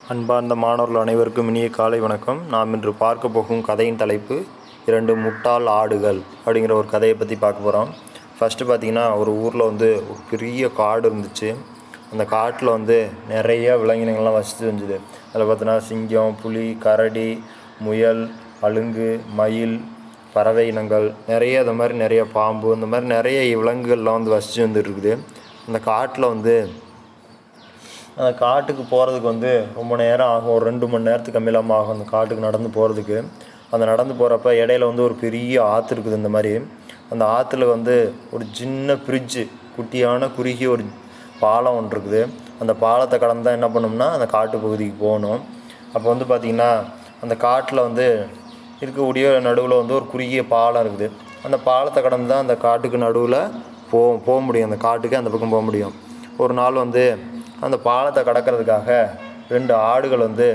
அன்பார்ந்த மாணவர்கள் அனைவருக்கும் இனிய காலை வணக்கம். நாம் இன்று பார்க்க போகும் கதையின் தலைப்பு இரண்டு முட்டாள் ஆடுகள் அப்படிங்கிற ஒரு கதையை பற்றி பார்க்க போகிறோம் ஃபஸ்ட்டு பார்த்திங்கன்னா ஒரு ஊரில் வந்து ஒரு பெரிய காடு இருந்துச்சு. அந்த காட்டில் வந்து நிறைய விலங்கினங்கள்லாம் வசித்து இருந்துது அதில் பார்த்தோன்னா சிங்கம் புலி கரடி முயல் அலுங்கு மயில் பறவை இனங்கள் நிறைய இந்த மாதிரி நிறைய பாம்பு இந்த மாதிரி நிறைய விலங்குகள்லாம் வந்து வசித்து வந்துட்டு இருக்குது. அந்த காட்டில் வந்து அந்த காட்டுக்கு போகிறதுக்கு வந்து ரொம்ப நேரம் ஆகும். ஒரு ரெண்டு மணி நேரத்துக்கு கம்மியில்லாமல் ஆகும் அந்த காட்டுக்கு நடந்து போகிறதுக்கு அந்த நடந்து போகிறப்ப இடையில வந்து ஒரு பெரிய ஆற்று இருக்குது இந்த மாதிரி. அந்த ஆற்றுல வந்து ஒரு சின்ன பிரிட்ஜு குட்டியான குறுகிய ஒரு பாலம் ஒன்று இருக்குது. அந்த பாலத்தை கடந்து தான் என்ன பண்ணோம்னா அந்த காட்டு பகுதிக்கு போகணும். அப்போ வந்து பார்த்திங்கன்னா அந்த காட்டில் வந்து இருக்கக்கூடிய நடுவில் வந்து ஒரு குறுகிய பாலம் இருக்குது. அந்த பாலத்தை கடந்து தான் அந்த காட்டுக்கு நடுவில் போ போக முடியும். அந்த காட்டுக்கு அந்த பக்கம் போக முடியும். ஒரு நாள் வந்து அந்த பாலத்தை கடக்கிறதுக்காக ரெண்டு ஆடுகள் வந்து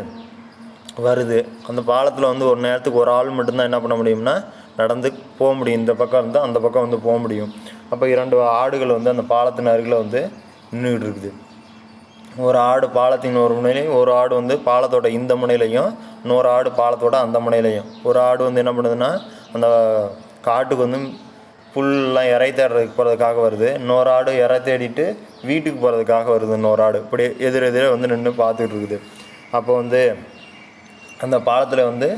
வருது. அந்த பாலத்தில் வந்து ஒரு நேரத்துக்கு ஒரு ஆள் மட்டும்தான் என்ன பண்ண முடியும்னா நடந்து போக முடியும். இந்த பக்கம் இருந்தால் அந்த பக்கம் வந்து போக முடியும். அப்போ இரண்டு ஆடுகள் வந்து அந்த பாலத்தின் அருகில் வந்து நின்றுக்கிட்டு இருக்குது. ஒரு ஆடு பாலத்தின் ஒரு முனையிலையும் ஒரு ஆடு வந்து பாலத்தோட இந்த முனையிலையும் இன்னொரு ஆடு பாலத்தோட அந்த முனையிலையும். ஒரு ஆடு வந்து என்ன பண்ணுதுன்னா அந்த காட்டுக்கு வந்து புல்லாம் இறை தேடுறதுக்கு போகிறதுக்காக வருது. இன்னொரு ஆடு இறை தேடிட்டு வீட்டுக்கு போகிறதுக்காக வருது இன்னொரு ஆடு. இப்படி எதிர் எதிரே வந்து நின்று பார்த்துட்டு இருக்குது. அப்போ வந்து அந்த பாலத்தில் வந்து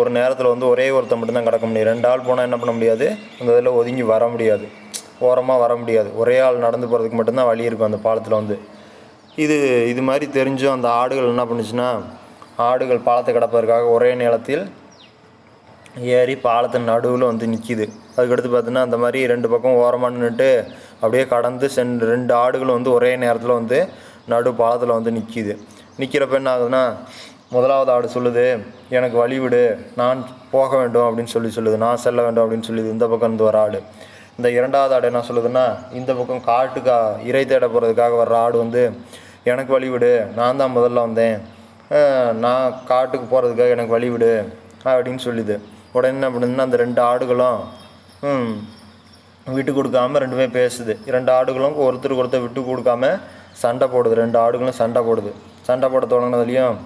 ஒரு நேரத்தில் வந்து ஒரே ஒருத்தன் மட்டும்தான் கிடக்க முடியும். ரெண்டு ஆள் போனால் என்ன பண்ண முடியாது? அந்த இதில் ஒதுங்கி வர முடியாது. ஓரமாக வர முடியாது. ஒரே ஆள் நடந்து போகிறதுக்கு மட்டும்தான் வழி இருக்கும் அந்த பாலத்தில் வந்து. இது இது மாதிரி தெரிஞ்சும் அந்த ஆடுகள் என்ன பண்ணுச்சுன்னா ஆடுகள் பாலத்தை கிடப்பதற்காக ஒரே நேரத்தில் ஏறி பாலத்தின் நடுவில் வந்து நிற்கிது அதுக்கடுத்து பார்த்தீங்கன்னா அந்த மாதிரி ரெண்டு பக்கம் ஓரமாக நின்றுட்டு அப்படியே கடந்து சென் ரெண்டு ஆடுகளும் வந்து ஒரே நேரத்தில் வந்து நடு பாலத்தில் வந்து நிற்கிது நிற்கிறப்ப என்ன ஆகுதுன்னா முதலாவது ஆடு சொல்லுது எனக்கு வழி விடு நான் போக வேண்டும் அப்படின்னு சொல்லி சொல்லுது. நான் செல்ல வேண்டும் அப்படின்னு சொல்லுது. இந்த பக்கம் இருந்து வர ஆடு. இந்த இரண்டாவது ஆடு என்ன சொல்லுதுன்னா இந்த பக்கம் காட்டுக்கா இறை தேட போகிறதுக்காக வர்ற ஆடு வந்து எனக்கு வழி விடு நான் தான் முதல்ல வந்தேன். நான் காட்டுக்கு போகிறதுக்காக எனக்கு வழி விடு அப்படின்னு சொல்லுது. உடனே என்ன பண்ணுதுன்னா அந்த ரெண்டு ஆடுகளும் விட்டு கொடுக்காம ரெண்டுமே பேசுது. இரண்டு ஆடுகளும் ஒருத்தருக்கு ஒருத்தர் விட்டு கொடுக்காம சண்டை போடுது. ரெண்டு ஆடுகளும் சண்டை போடுது. சண்டை போட தொடங்கினதுலையும்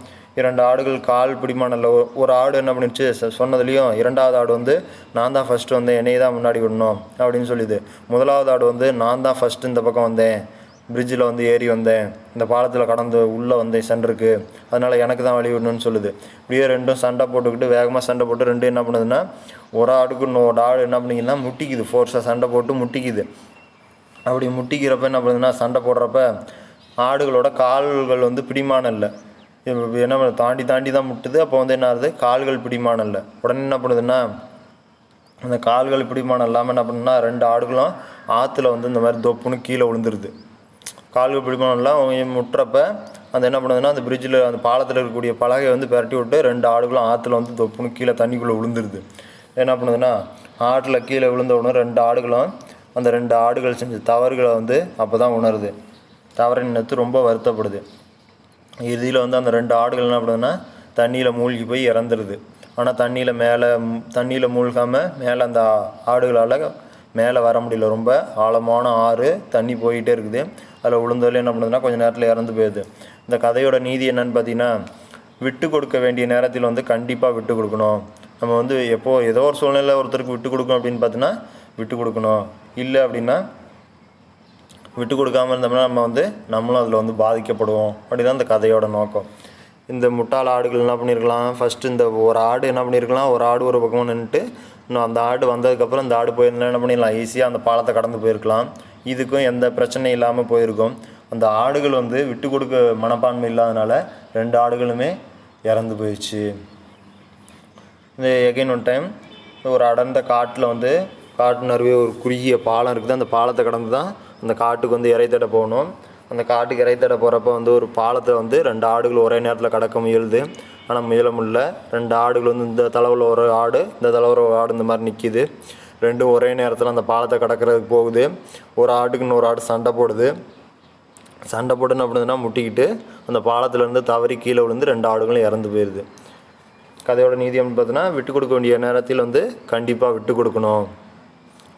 இரண்டு ஆடுகள் கால் பிடிமானல ஒரு ஆடு என்ன பண்ணிடுச்சு சொன்னதுலேயும் சொன்னதுலையும் இரண்டாவது ஆடு வந்து நான் தான் ஃபஸ்ட்டு வந்தேன் என்னைய தான் முன்னாடி விடணும் அப்படின்னு சொல்லிது. முதலாவது ஆடு வந்து நான் தான் ஃபஸ்ட்டு இந்த பக்கம் வந்தேன் பிரிட்ஜில் வந்து ஏறி வந்தேன். இந்த பாலத்தில் கடந்து உள்ளே வந்தேன் சென்டருக்கு அதனால் எனக்கு தான் வழி விடணும்னு சொல்லுது. இப்படியே ரெண்டும் சண்டை போட்டுக்கிட்டு வேகமாக சண்டை போட்டு ரெண்டும் என்ன பண்ணுதுன்னா ஒரு ஆடுக்கு இன்னொரு ஆடு என்ன பண்ணிங்கன்னா முட்டிக்குது. ஃபோர்ஸாக சண்டை போட்டு முட்டிக்குது. அப்படி முட்டிக்கிறப்ப என்ன பண்ணுதுன்னா சண்டை போடுறப்ப ஆடுகளோட கால்கள் வந்து பிடிமானம் இல்லை. என்ன பண்ண தாண்டி தாண்டி தான் முட்டுது. அப்போ வந்து என்ன ஆகுது? கால்கள் பிடிமானம் இல்லை. உடனே என்ன பண்ணுதுன்னா அந்த கால்கள் பிடிமானம் இல்லாமல் என்ன பண்ணுன்னா ரெண்டு ஆடுகளும் ஆற்றுல வந்து இந்த மாதிரி தொப்புன்னு கீழே விழுந்துருது. கால்கள் பிடிக்கணும்லாம் அவங்க முட்டுறப்ப அந்த என்ன பண்ணுதுன்னா அந்த பிரிட்ஜில் அந்த பாலத்தில் இருக்கக்கூடிய பலகையை வந்து பிரட்டி விட்டு ரெண்டு ஆடுகளும் ஆற்றுல வந்து தொப்புன்னு கீழே தண்ணிக்குள்ளே விழுந்துருது என்ன பண்ணுதுன்னா ஆற்றில் கீழே விழுந்த உடனே ரெண்டு ஆடுகளும் அந்த ரெண்டு ஆடுகள் செஞ்ச தவறுகளை வந்து அப்போ தான் உணருது. தவறை நினைத்து ரொம்ப வருத்தப்படுது. இறுதியில் வந்து அந்த ரெண்டு ஆடுகள் என்ன பண்ணுதுன்னா தண்ணியில் மூழ்கி போய் இறந்துடுது ஆனால் தண்ணியில் மேலே தண்ணியில் மூழ்காமல் மேலே அந்த ஆடுகளால் மேலே வர முடியல. ரொம்ப ஆழமான ஆறு தண்ணி போயிட்டே இருக்குது. அதில் விழுந்ததில் என்ன பண்ணுதுன்னா கொஞ்சம் நேரத்தில் இறந்து போயிடுது. இந்த கதையோட நீதி என்னன்னு பார்த்தீங்கன்னா விட்டு கொடுக்க வேண்டிய நேரத்தில் வந்து கண்டிப்பாக விட்டு கொடுக்கணும். நம்ம வந்து எப்போ ஏதோ ஒரு சூழ்நிலை ஒருத்தருக்கு விட்டு கொடுக்கணும் அப்படின்னு பார்த்தீங்கன்னா விட்டு கொடுக்கணும். இல்லை அப்படின்னா விட்டு கொடுக்காம இருந்தோம்னா நம்ம வந்து நம்மளும் அதில் வந்து பாதிக்கப்படுவோம். அப்படிதான் இந்த கதையோட நோக்கம். இந்த முட்டாள் ஆடுகள் என்ன பண்ணியிருக்கலாம்? ஃபஸ்ட்டு இந்த ஒரு ஆடு என்ன பண்ணியிருக்கலாம்? ஒரு ஆடு ஒரு பக்கம் நின்றுட்டு இன்னும் அந்த ஆடு வந்ததுக்கப்புறம் இந்த ஆடு போயிருந்தா என்ன பண்ணிடலாம் ஈஸியாக அந்த பாலத்தை கடந்து போயிருக்கலாம். இதுக்கும் எந்த பிரச்சனையும் இல்லாமல் போயிருக்கும். அந்த ஆடுகள் வந்து விட்டு கொடுக்க மனப்பான்மை இல்லாதனால ரெண்டு ஆடுகளுமே இறந்து போயிடுச்சு. இந்த எகைன் ஒன் டைம் ஒரு அடர்ந்த காட்டில் வந்து காட்டு நடுவே ஒரு குறுகிய பாலம் இருக்குது. அந்த பாலத்தை கடந்து தான் அந்த காட்டுக்கு வந்து இறை தேட போகணும். அந்த காட்டுக்கு இறை தேட போகிறப்ப வந்து ஒரு பாலத்தை வந்து ரெண்டு ஆடுகள் ஒரே நேரத்தில் கடக்க முயலுது. ஆனால் முயல முடியல. ரெண்டு ஆடுகள் வந்து இந்த தலைவில் ஒரு ஆடு இந்த தலைவர் ஒரு ஆடு இந்த மாதிரி நிற்கிது ரெண்டும் ஒரே நேரத்தில் அந்த பாலத்தை கடக்கிறதுக்கு போகுது. ஒரு ஆட்டுக்கு இன்னொரு ஆடு சண்டை போடுது. சண்டை போட்டுன்னு அப்படின்னா முட்டிக்கிட்டு அந்த பாலத்துலேருந்து தவறி கீழே விழுந்து ரெண்டு ஆடுகளும் இறந்து போயிடுது கதையோட நீதி அப்படின்னு பார்த்தோன்னா விட்டு கொடுக்க வேண்டிய நேரத்தில் வந்து கண்டிப்பாக விட்டு கொடுக்கணும்.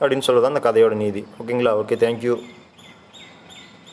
அப்படின்னு சொல்கிறது அந்த கதையோட நீதி. ஓகேங்களா? Okay thank you